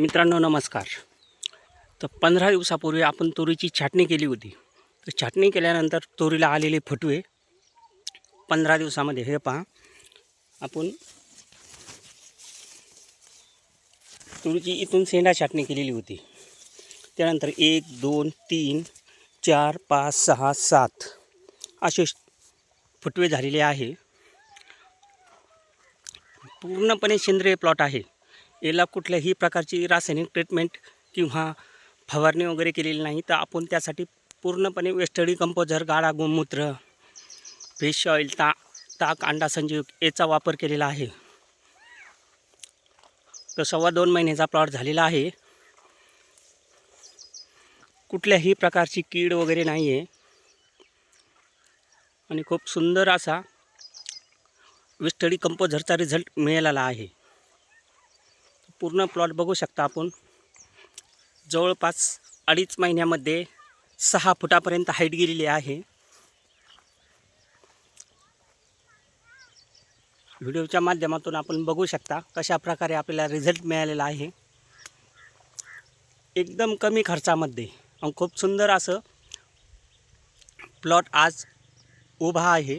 मित्रांनो नमस्कार. तर पंधरा दिवसापूर्वी आपण तुरीची छाटणी केली होती. तर छाटणी केल्यानंतर तुरीला आलेले फुटवे पंधरा दिवसामध्ये. हे पहा. आपण तुरीची इथून शेंडा छाटणी केलेली होती. त्यानंतर एक दोन तीन चार पाच सहा सात असे फुटवे झालेले आहे. पूर्णपणे सेंद्रिय प्लॉट आहे. याला कुठल्याही प्रकारची रासायनिक ट्रीटमेंट किंवा फवारणी वगैरे केलेली नाही. तर आपण त्यासाठी पूर्णपणे वेस्टडी कंपोजर गाळा गोमूत्र फिश ऑइल ता ताक अंडा संजीव याचा वापर केलेला आहे. तर सव्वा दोन महिन्याचा प्लॉट झालेला आहे. कुठल्याही प्रकारची कीड वगैरे नाही आहे आणि खूप सुंदर असा विस्टडी कंपोझरचा रिझल्ट मिळालेला आहे. पूर्ण प्लॉट बघू शकता आपण. जवळपास अडीच महिन्यामध्ये सहा फुटापर्यंत हाईट गेलेली आहे. व्हिडिओच्या माध्यमातून आपण बघू शकता कशा प्रकारे आपल्याला रिझल्ट मिळालेला आहे. एकदम कमी खर्चामध्ये खूप सुंदर असं प्लॉट आज उभा आहे.